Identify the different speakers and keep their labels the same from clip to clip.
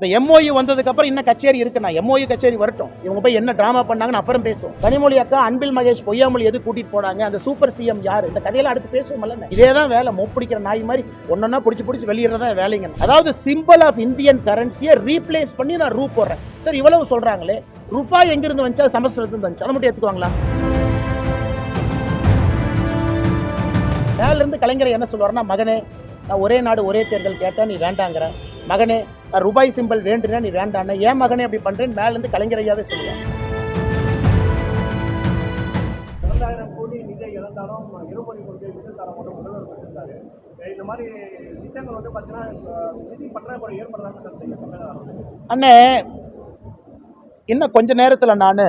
Speaker 1: இந்த எம்ஓயு வந்ததுக்கு அப்புறம் இன்னும் கச்சேரி இருக்குண்ணா எம்ஓயு கச்சேரி வரட்டும். இவங்க போய் என்ன டிராமா பண்ணாங்கன்னு அப்புறம் பேசுவோம். கனிமொழி அக்கா அன்பில் மகேஷ் பொய்யாமொழி எது கூட்டிட்டு போனாங்க? அந்த சூப்பர் சிஎம் யார்? இந்த கதையெல்லாம் அடுத்து பேசுவோம்ல இதே தான் வேலை. மொப்பிடிக்கிற நாய் மாதிரி ஒன்னொன்னா பிடிச்சி பிடிச்சி வெளியிடுறதா வேலைங்க அதாவது சிம்பிள் ஆஃப் இந்தியன் கரன்சியை ரீப்ளேஸ் பண்ணி நான் ரூ போடுறேன். சார் இவ்வளவு சொல்றாங்களே. ரூபாய் எங்கிருந்து வந்துச்சு? சமஸ்கிருதத்துல வந்துச்சு. அதை மட்டும் எடுத்துக்குவாங்களா? மேல இருந்து கலைஞர் என்ன சொல்லுவாருன்னா மகனே நான் ஒரே நாடு ஒரே தேர்தல் கேட்டேன் நீ வேண்டாங்கிற. மகனே ரூபாய் சிம்பிள் வேண்டுனா நீ வேண்டான ஏன் மகனே அப்படி பண்றேன்னு மேல இருந்து கலைஞர் ஐயாவே
Speaker 2: அரசு.
Speaker 1: அண்ணே இன்னும் கொஞ்ச நேரத்தில் நான்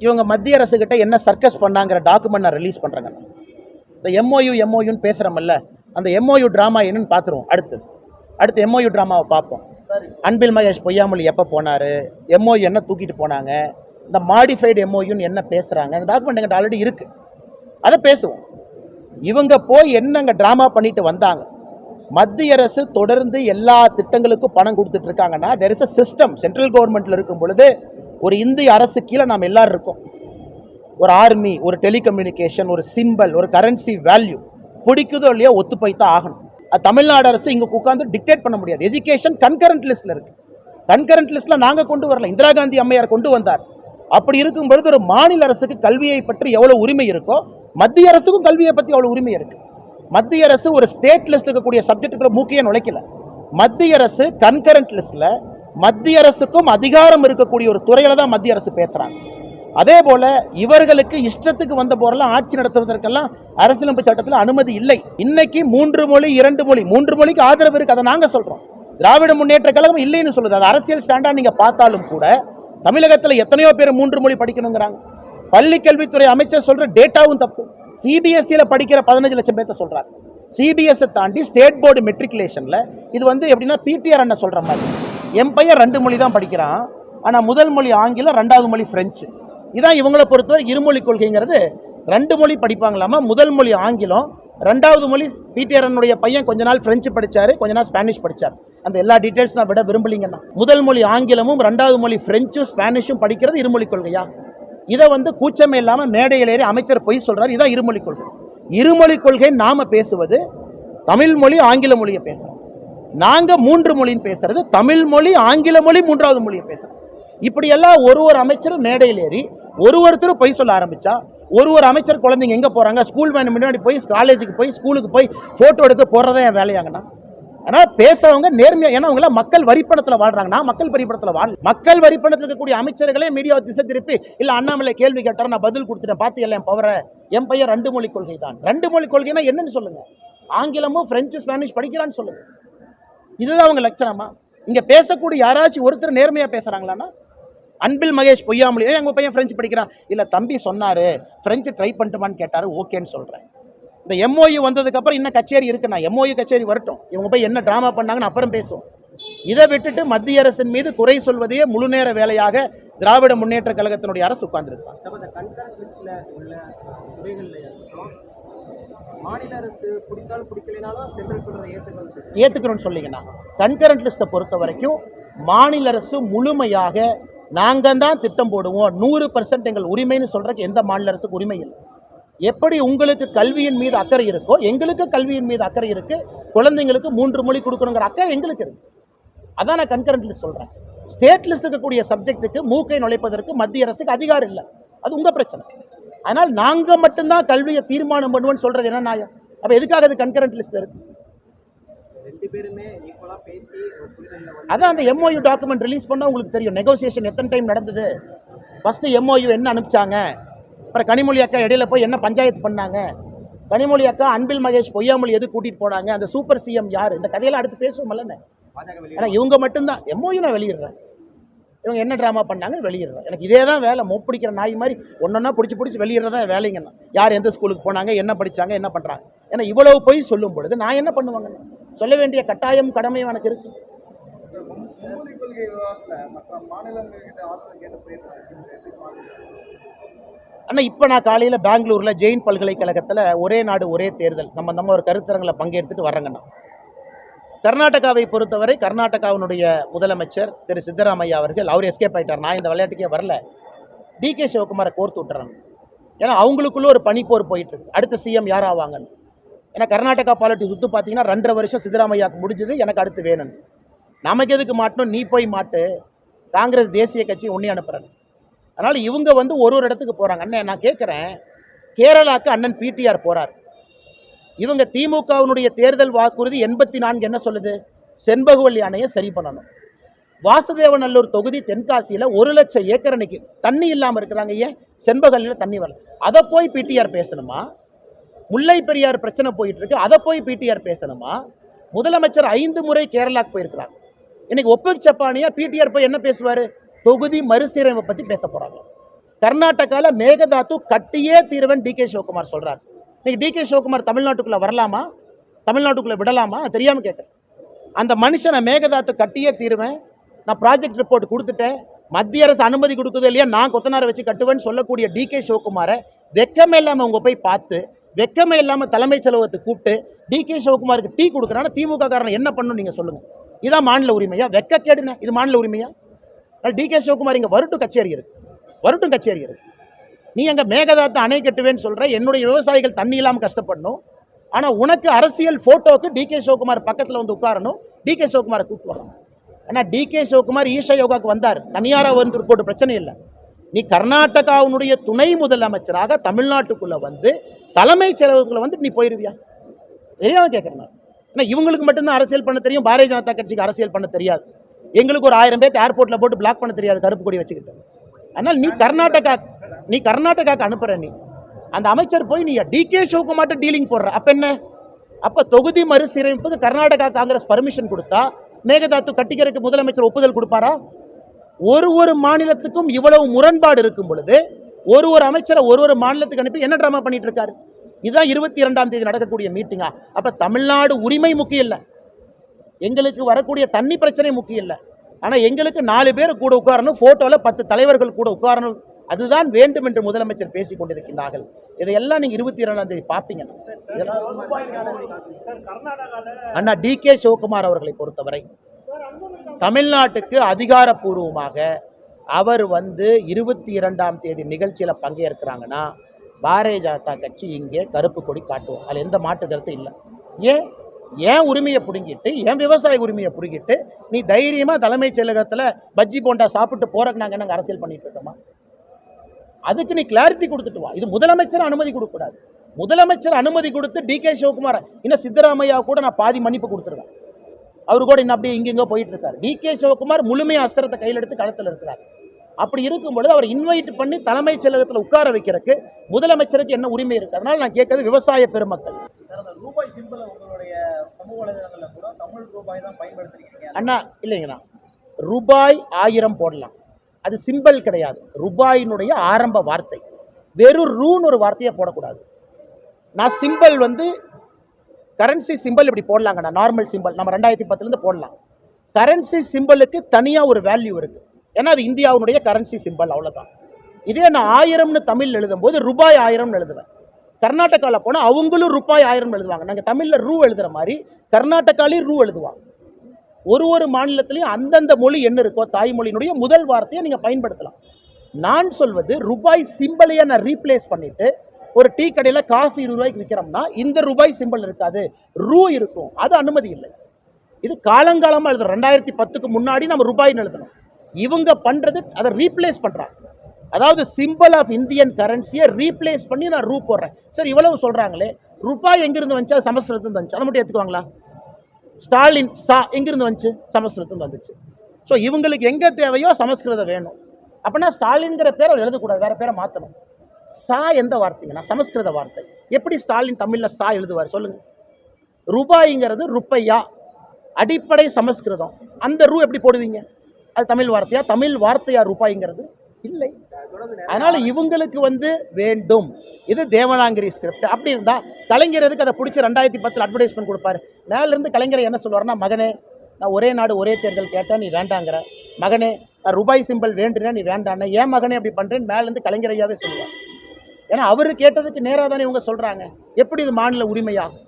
Speaker 1: இவங்க மத்திய அரசுகிட்ட என்ன சர்க்கஸ் பண்ணாங்கிற டாக்குமெண்ட் நான் ரிலீஸ் பண்ணுறேங்க இந்த எம்ஓயு எம்ஓயுன்னு பேசுகிறோம்ல அந்த எம்ஓயு ட்ராமா என்னன்னு பார்த்துருவோம் அடுத்து. அடுத்து எம்ஓயு ட்ராமாவை பார்ப்போம். அன்பில் மகேஷ் பொய்யாமொழி எப்போ போனார்? எம்ஓயு என்ன தூக்கிட்டு போனாங்க? இந்த மாடிஃபைடு எம்ஓயுன்னு என்ன பேசுகிறாங்க அந்த டாக்குமெண்ட் எங்கிட்ட ஆல்ரெடி இருக்குது அதை பேசுவோம். இவங்க போய் என்னங்க ட்ராமா பண்ணிட்டு வந்தாங்க? மத்திய அரசு தொடர்ந்து எல்லா திட்டங்களுக்கும் பணம் கொடுத்துட்டு இருக்காங்கன்னா there is a system central கவர்மெண்ட்டில் இருக்கும் பொழுது ஒரு இந்திய அரசு கீழே நாம் எல்லாரும் இருக்கோம். ஒரு ஆர்மி ஒரு டெலிகம்யூனிகேஷன் ஒரு சிம்பல் ஒரு கரன்சி வேல்யூ பிடிக்குதோ இல்லையோ ஒத்து போய் தான் ஆகணும். தமிழ்நாடு அரசு இங்கே உட்காந்து டிக்டேட் பண்ண முடியாது. எஜுகேஷன் கன்கரண்ட் லிஸ்ட்டில் இருக்கு. கன்கரண்ட் லிஸ்ட்டில் நாங்கள் கொண்டு வரல. இந்திரா காந்தி அம்மையார் கொண்டு வந்தார். அப்படி இருக்கும் பொழுது ஒரு மாநில அரசுக்கு கல்வியை பற்றி எவ்வளவு உரிமை இருக்கோ மத்திய அரசுக்கும் கல்வியை பற்றி அவ்வளோ உரிமை இருக்கு. மத்திய அரசு ஒரு ஸ்டேட் லிஸ்ட் இருக்கக்கூடிய சப்ஜெக்ட்டுக்குள்ள மூக்கையே நுழைக்கல. மத்திய அரசு கன்கரண்ட் லிஸ்ட்ல மத்திய அரசுக்கும் அதிகாரம் இருக்கக்கூடிய ஒரு துறையில தான் மத்திய அரசு பேசுறாங்க. அதே போல இவர்களுக்கு இஷ்டத்துக்கு வந்த போரெல்லாம் ஆட்சி நடத்துவதற்கெல்லாம் அரசியலமைப்பு சட்டத்தில் அனுமதி இல்லை. இன்னைக்கு மூன்று மொழி இரண்டு மொழி மூன்று மொழிக்கு ஆதரவு இருக்கு அதை நாங்கள் சொல்றோம். திராவிட முன்னேற்ற கழகம் இல்லைன்னு சொல்லுது. அது அரசியல் ஸ்டாண்டா நீங்க பார்த்தாலும் கூட தமிழகத்தில் எத்தனையோ பேர் மூன்று மொழி படிக்கணுங்கிறாங்க. பள்ளி கல்வித்துறை அமைச்சர் சொல்ற டேட்டாவும் தப்பு. சிபிஎஸ்சியில் படிக்கிற பதினஞ்சு லட்சம் பேர்த்த சொல்றாங்க சிபிஎஸ்ஸை தாண்டி ஸ்டேட் போர்டு மெட்ரிகுலேஷன்ல இது வந்து எப்படின்னா பிடிஆர் அண்ணன் சொல்ற மாதிரி. என் பையன் ரெண்டு மொழி தான் படிக்கிறான். ஆனால் முதல் மொழி ஆங்கிலம் ரெண்டாவது மொழி ஃப்ரெஞ்சு இதான் இவங்களை பொறுத்தவரை இருமொழி கொள்கைங்கிறது. ரெண்டு மொழி படிப்பாங்களாமா? முதல் மொழி ஆங்கிலம். ரெண்டாவது மொழி பிடிஆரனுடைய பையன் கொஞ்ச நாள் ஃப்ரெஞ்சு படித்தார் கொஞ்ச நாள் ஸ்பானிஷ் படிச்சார். அந்த எல்லா டீட்டெயில்ஸ் நான் விட விரும்பலிங்கன்னா. முதல் மொழி ஆங்கிலமும் ரெண்டாவது மொழி ஃப்ரெஞ்சும் ஸ்பானிஷும் படிக்கிறது இருமொழி கொள்கையா? இதை வந்து கூச்சமே இல்லாமல் மேடையில் ஏறி அமைச்சர் பொய் சொல்கிறார் இதான் இருமொழி கொள்கை. இருமொழி கொள்கை நாம பேசுவது தமிழ் மொழி ஆங்கில மொழியை பேசுகிறோம் நாங்கள் மூன்று மொழின்னு பேசுறது தமிழ் மொழி ஆங்கில மொழி மூன்றாவது மொழியை பேசுகிறோம் இப்படியெல்லாம் ஒரு ஒரு அமைச்சரும் மேடையில் ஏறி ஒரு ஒருத்தரும் பொய் சொல்ல ஆரம்பிச்சா ஒரு ஒரு அமைச்சர் குழந்தைங்க எங்கே போறாங்க? ஸ்கூல் வேன் முன்னாடி போய் காலேஜுக்கு போய் ஸ்கூலுக்கு போய் ஃபோட்டோ எடுத்து போடுறதே என் வேலையாங்கண்ணா அதனால் பேசுறவங்க நேர்மையாக ஏன்னா அவங்கள மக்கள் வரிப்பணத்தில் வாழ்றாங்க நான் மக்கள் வரிப்பணத்தில் வாழ் மக்கள் வரிப்பணத்தில் இருக்கக்கூடிய அமைச்சர்களே மீடியாவை திசை திருப்பி இல்லை அண்ணாமலை கேள்வி கேட்டார் நான் பதில் கொடுத்துட்டேன் பார்த்து எல்லாம் என் பவரை என் பையன் ரெண்டு மொழி கொள்கை தான் ரெண்டு மொழி கொள்கைனா என்னன்னு சொல்லுங்கள் ஆங்கிலமும் பிரெஞ்சு ஸ்பானிஷ் படிக்கிறான்னு சொல்லுங்கள் இதுதான் அவங்க லட்சணமா? இங்க பேசக்கூடிய யாராச்சும் ஒருத்தர் நேர்மையா பேசுகிறாங்களான்னா அன்பில் மகேஷ் பொய்யாமொழி. ஏன் எங்க பையன் பிரெஞ்சு படிக்கிறான். இல்ல தம்பி சொன்னாரு பிரெஞ்சு ட்ரை பண்ணட்டுமான்னு கேட்டாரு ஓகேன்னு சொல்றேன். இந்த எம்ஓயு வந்ததுக்கு அப்புறம் இன்னும் கச்சேரி இருக்குண்ணா எம்ஓயு கச்சேரி வரட்டும். இவங்க போய் என்ன டிராமா பண்ணாங்கன்னு அப்புறம் பேசுவோம். இதை விட்டுட்டு மத்திய அரசின் மீது குறை சொல்வதையே முழு நேர வேலையாக திராவிட முன்னேற்ற கழகத்தினுடைய அரசு உட்கார்ந்துருக்காங்க
Speaker 3: மாநில அரசு பிடித்தாலும் பிடிக்கலைனாலும் சென்ட்ரல் சொல்றதை ஏற்றுக்கணும்
Speaker 1: ஏத்துக்கிறோம்னு சொல்லிங்கன்னா கன்கரண்ட் லிஸ்ட்டை பொறுத்த வரைக்கும் மாநில அரசு முழுமையாக நாங்கள் தான் திட்டம் போடுவோம். நூறு பர்சன்ட் எங்கள் உரிமைன்னு சொல்றதுக்கு எந்த மாநில அரசுக்கு உரிமை இல்லை. எப்படி உங்களுக்கு கல்வியின் மீது அக்கறை இருக்கோ எங்களுக்கு கல்வியின் மீது அக்கறை இருக்கு குழந்தைங்களுக்கு மூன்று மொழி கொடுக்கணுங்கிற அக்கறை எங்களுக்கு இருக்குது அதான் நான் கன்கரண்ட்லி லிஸ்ட் சொல்றேன். ஸ்டேட் லிஸ்ட் இருக்கக்கூடிய சப்ஜெக்ட்டுக்கு மூக்கை நுழைப்பதற்கு மத்திய அரசுக்கு அதிகாரம் இல்லை. அது உங்கள் பிரச்சனை. அதனால் நாங்கள் மட்டும்தான் கல்வியை தீர்மானம் பண்ணுவோம்னு சொல்றது என்ன நியாயம்? அப்போ எதுக்காக அது கன்கரண்ட் லிஸ்ட்
Speaker 3: இருக்குது பேருமே பேசி
Speaker 1: அதான் அந்த எம்ஓயு டாக்குமெண்ட் ரிலீஸ் பண்ணா உங்களுக்கு தெரியும். நெகோசியேஷன் எத்தனை டைம் நடந்தது? ஃபர்ஸ்ட் எம்ஓயு என்ன அனுப்பிச்சாங்க? அப்புறம் கனிமொழி அக்கா இடையில போய் என்ன பஞ்சாயத்து பண்ணாங்க? கனிமொழி அக்கா அன்பில் மகேஷ் பொய்யாமொழி எது கூட்டிட்டு போனாங்க? அந்த சூப்பர் சிஎம் யார்? இந்த கதையெல்லாம் அடுத்து பேசுவோம்ல
Speaker 3: பாஜக வெளியே
Speaker 1: ஏன்னா இவங்க மட்டும்தான். எம்ஓயு நான் வெளியிடுறேன். இவங்க என்ன ட்ராமா பண்ணாங்கன்னு வெளியிடுறேன். எனக்கு இதே தான் வேலை. மொப்பிடிக்கிற நாய் மாதிரி ஒன்றொன்னா பிடிச்சி பிடிச்சி வெளியிடுறதா வேலைங்கண்ணா யார் எந்த ஸ்கூலுக்கு போனாங்க என்ன படிச்சாங்க என்ன பண்ணுறாங்க ஏன்னா இவ்வளவு போய் சொல்லும் பொழுது நான் என்ன பண்ணுவாங்க சொல்ல வேண்டிய கட்டாயம் கடமையும் எனக்கு இருக்கு. ஆனால் இப்போ நான் காலையில் பெங்களூரில் ஜெயின் பல்கலைக்கழகத்தில் ஒரே நாடு ஒரே தேர்தல். நம்ம நம்ம ஒரு கருத்தரங்கில் பங்கெடுத்துட்டு வரேங்கண்ணா கர்நாடகாவை பொறுத்தவரை கர்நாடகாவினுடைய முதலமைச்சர் திரு சித்தராமையா அவர்கள் அவர் எஸ்கேப் ஆயிட்டார். நான் இந்த விளையாட்டுக்கே வரல. டி கே சிவகுமாரை கோர்த்து விட்டுறாங்க ஏன்னா அவங்களுக்குள்ள ஒரு பனிப்போர் போயிட்டு இருக்கு. அடுத்த சிஎம் யார் ஆவாங்கன்னு. ஏன்னா கர்நாடகா பாலிட்டிக்ஸ் சுத்து பார்த்தீங்கன்னா ரெண்டரை வருஷம் சித்தராமையாக்கு முடிஞ்சது எனக்கு அடுத்து வேணும் நமக்கு எதுக்கு மாட்டணும்? நீ போய் மாட்டு. காங்கிரஸ் தேசிய கட்சி உன்னி அனுப்புறாங்க அதனால் இவங்க வந்து ஒரு ஒரு இடத்துக்கு போகிறாங்க அண்ணன் நான் கேட்குறேன் கேரளாக்கு அண்ணன் பிடிஆர் போகிறார் இவங்க திமுகவினுடைய தேர்தல் வாக்குறுதி எண்பத்தி நான்கு என்ன சொல்லுது? செண்பகவல்லி அணையை சரி பண்ணணும். வாசுதேவநல்லூர் தொகுதி தென்காசியில் ஒரு லட்சம் ஏக்கர் அன்னைக்கு தண்ணி இல்லாமல் இருக்கிறாங்க. ஏன்? செண்பகல்லியில் தண்ணி வரல. அதை போய் பிடிஆர் பேசணுமா? முல்லை பெரியார் பிரச்சனை போயிட்டு இருக்கு அதை போய் பிடிஆர் பேசணுமா? முதலமைச்சர் ஐந்து முறை கேரளாக்கு போயிருக்கிறாங்க இன்னைக்கு ஒப்பக் சப்பானியா பிடிஆர் போய் என்ன பேசுவார்? தொகுதி மறுசீரமைப்பை பற்றி பேச போகிறாங்க கர்நாடகாவில் மேகதாத்து கட்டியே தீர்வன் டி கே சிவகுமார் சொல்கிறார் இன்னைக்கு டி கே சிவகுமார் தமிழ்நாட்டுக்குள்ளே வரலாமா? தமிழ்நாட்டுக்குள்ளே விடலாமா? நான் தெரியாமல் கேட்குறேன் அந்த மனுஷனை மேகதாத்து கட்டியே தீருவேன். நான் ப்ராஜெக்ட் ரிப்போர்ட் கொடுத்துட்டேன். மத்திய அரசு அனுமதி கொடுக்குது இல்லையா நான் கொத்தனாரை வச்சு கட்டுவேன்னு சொல்லக்கூடிய டி கே சிவகுமாரை வெக்கமே இல்லாமல் அவங்க போய் பார்த்து வெக்கமே இல்லாமல் தலைமைச் செலவத்தை கூப்பிட்டு டி கே சிவகுமாருக்கு டீ கொடுக்குறாங்கன்னா திமுக காரணம் என்ன பண்ணணும் நீங்கள் சொல்லுங்கள் இதான் மாநில உரிமையா? வெக்கக்கேடுன இது மாநில உரிமையா? டி கே சிவகுமார் இங்கே வரட்டும் கச்சேரி இருக்கு. வரட்டும் கச்சேரி இருக்கு. நீ அங்கே மேகதாத்து அணை கட்டுவேன்னு சொல்கிற என்னுடைய விவசாயிகள் தண்ணி இல்லாமல் கஷ்டப்படணும். ஆனால் உனக்கு அரசியல் ஃபோட்டோவுக்கு டி கே சிவகுமார் பக்கத்தில் வந்து உட்காரணும். டி கே சிவகுமாரை கூப்பிட்டு வரணும். ஆனால் டி கே சிவகுமார் ஈஷா யோகாவுக்கு வந்தார். தனியாராக வந்து போட்டு பிரச்சனை இல்லை. நீ கர்நாடகாவினுடைய துணை முதலமைச்சராக தமிழ்நாட்டுக்குள்ளே வந்து தலைமைச் செலவுக்குள்ளே வந்து நீ போயிருவியா? தெரியாம கேட்குறேன் நான். ஏன்னா இவங்களுக்கு மட்டும்தான் அரசியல் பண்ண தெரியும் பாரதிய ஜனதா கட்சிக்கு அரசியல் பண்ண தெரியாது. எங்களுக்கு ஒரு ஆயிரம் பேர் ஏர்போர்ட்டில் போட்டு பிளாக் பண்ண தெரியாது கருப்பு கொடி வச்சுக்கிட்டு. அதனால் நீ கர்நாடகா நீ கர்நாடகாவுக்கு அனுப்புற நீ. அந்த அமைச்சர் போய் நீ டி கே மட்டும் டீலிங் போடுற. அப்போ என்ன? அப்போ தொகுதி மறுசீரமைப்புக்கு கர்நாடகா காங்கிரஸ் பர்மிஷன் கொடுத்தா மேகதாத்து கட்டிக்கிறதுக்கு முதலமைச்சர் ஒப்புதல் கொடுப்பாரா? ஒரு ஒரு மாநிலத்துக்கும் இவ்வளவு முரண்பாடு இருக்கும் பொழுது ஒரு ஒரு அமைச்சரை ஒரு ஒரு மாநிலத்துக்கு அனுப்பி என்ன ட்ராமா பண்ணிட்டு இருக்காரு இதுதான் இருபத்தி இரண்டாம் தேதி நடக்கக்கூடிய மீட்டிங்கா அப்ப தமிழ்நாடு உரிமை முக்கியம் இல்லை எங்களுக்கு வரக்கூடிய தண்ணி பிரச்சனை முக்கியம் இல்லை ஆனா எங்களுக்கு நாலு பேர் கூட உட்காரணும் ஃபோட்டோவில் பத்து தலைவர்கள் கூட உட்காரணும் அதுதான் வேண்டும் என்று முதலமைச்சர் பேசிக் கொண்டிருக்கின்றார்கள் இதையெல்லாம் நீங்க இருபத்தி இரண்டாம் தேதி பார்ப்பீங்க அண்ணா டி கே சிவகுமார் அவர்களை பொறுத்தவரை தமிழ்நாட்டுக்கு அதிகாரப்பூர்வமாக அவர் வந்து இருபத்தி இரண்டாம் தேதி நிகழ்ச்சியில் பங்கேற்கிறாங்கன்னா பாரதிய ஜனதா கட்சி இங்கே கருப்பு கொடி காட்டுவோம் அதில் எந்த மாற்று கருத்து இல்லை. ஏன்? ஏன் உரிமையை பிடுங்கிட்டு ஏன் விவசாய உரிமையை பிடுங்கிட்டு நீ தைரியமாக தலைமைச் செயலகத்தில் பஜ்ஜி போண்டா சாப்பிட்டு போறக்கு நாங்கள் நாங்கள் அரசியல் பண்ணிட்டு இருக்கோமா? அதுக்கு நீ கிளாரிட்டி கொடுத்துட்டு வா. இது முதலமைச்சர் அனுமதி கொடுக்கக்கூடாது. முதலமைச்சர் அனுமதி கொடுத்து டி கே சிவகுமார் இன்னும் சித்தராமையா கூட நான் பாதி மன்னிப்பு கொடுத்துருவேன். அவர் கூட இன்னும் அப்படியே இங்கெங்க போயிட்டு இருக்காரு டி. கே. சிவகுமார் முழுமையாக அஸ்திரத்தை கையில் எடுத்து களத்தில் இருக்கிறார். அப்படி இருக்கும் பொழுது அவர் இன்வைட் பண்ணி தலைமைச் செயலகத்தில் உட்கார வைக்கிறதுக்கு முதலமைச்சருக்கு என்ன உரிமை இருக்கு? அதனால நான் கேட்கறது விவசாய பெருமக்கள்.
Speaker 3: ரூபாய் சிம்பிளை உங்களுடைய சமூக வலைதளங்கள்ல கூட தமிழ் ரூபாய் தான் பயன்படுத்திருக்கீங்க.
Speaker 1: அண்ணா இல்லைங்கண்ணா. ரூபாய் ஆயிரம் போடலாம். அது சிம்பல் கிடையாது. ரூபாயினுடைய ஆரம்ப வார்த்தை. வெறும் ரூன்னு ஒரு வார்த்தையை போடக்கூடாது. நான் சிம்பல் வந்து கரன்சி சிம்பல் இப்படி போடலாங்கண்ணா நார்மல் சிம்பல் நம்ம ரெண்டாயிரத்தி பத்துலேருந்து போடலாம். கரன்சி சிம்பலுக்கு தனியாக ஒரு வேல்யூ இருக்குது ஏன்னா அது இந்தியாவுடைய கரன்சி சிம்பல் அவ்வளோதான் இதே நான் ஆயிரம்னு தமிழ் எழுதும்போது ரூபாய் ஆயிரம்னு எழுதுவேன். கர்நாடகாவில் போனால் அவங்களும் ரூபாய் ஆயிரம் எழுதுவாங்க. நாங்கள் தமிழில் ரூ எழுதுகிற மாதிரி கர்நாடகாலையும் ரூ எழுதுவாங்க. ஒரு ஒரு மாநிலத்திலையும் அந்தந்த மொழி என்ன இருக்கோ தாய்மொழியினுடைய முதல் வார்த்தையை நீங்கள் பயன்படுத்தலாம். நான் சொல்வது ரூபாய் சிம்பிளையை நான் ரீப்ளேஸ் பண்ணிவிட்டு ஒரு டீ கடையில் காஃபி இருபது ரூபாய்க்கு விற்கிறோம்னா இந்த ரூபாய் சிம்பிள் இருக்காது. ரூ இருக்கும். அது அனுமதி இல்லை. இது காலங்காலமாக எழுதுறோம். ரெண்டாயிரத்தி பத்துக்கு முன்னாடி நம்ம ரூபாய்னு எழுதணும் இவங்க பண்ணுறது அதை ரீப்ளேஸ் பண்ணுறாங்க அதாவது சிம்பிள் ஆஃப் இந்தியன் கரன்சியை ரீப்ளேஸ் பண்ணி நான் ரூ போடுறேன். சரி இவ்வளவு சொல்கிறாங்களே ரூபாய் எங்கேருந்து வந்துச்சு? அது சமஸ்கிருதத்துலேருந்து வந்துச்சு. அதை மட்டும் எடுத்துக்குவாங்களா ஸ்டாலின் சா எங்கேருந்து வந்துச்சு? சமஸ்கிருதத்துலேருந்து வந்துச்சு. ஸோ இவங்களுக்கு எங்கே தேவையோ சமஸ்கிருதம் வேணும். அப்படின்னா ஸ்டாலின்கிற பேரை அவர் எழுதக்கூடாது. வேறு பேரை மாற்றணும் சா எந்த வார்த்தைங்கண்ணா சமஸ்கிருத வார்த்தை. எப்படி ஸ்டாலின் தமிழில் சா எழுதுவார் சொல்லுங்கள் ரூபாய்ங்கிறது ருப்பையா? அடிப்படை சமஸ்கிருதம். அந்த ரூ எப்படி போடுவீங்க? அது தமிழ் வார்த்தையா? தமிழ் வார்த்தையா ரூபாய்ங்கிறது? இல்லை. அதனால் இவங்களுக்கு வந்து வேண்டும். இது தேவனாங்கிரி ஸ்கிரிப்ட் அப்படி இருந்தால் கலைஞரதுக்கு அதை பிடிச்சி ரெண்டாயிரத்தி பத்தில் அட்வர்டைஸ்மெண்ட் கொடுப்பாரு? மேலேருந்து கலைஞரை என்ன சொல்லுவாருன்னா மகனே நான் ஒரே நாடு ஒரே தேர்தல் கேட்டேன் நீ வேண்டாங்கிற. மகனே நான் ரூபாய் சிம்பிள் வேண்டுனா நீ வேண்டான்னு ஏன் மகனே அப்படி பண்ணுறேன்னு மேலேருந்து கலைஞரையாவே சொல்லுவார். ஏன்னா அவரு கேட்டதுக்கு நேராக தானே இவங்க சொல்றாங்க. எப்படி இது மாநில உரிமையாகும்?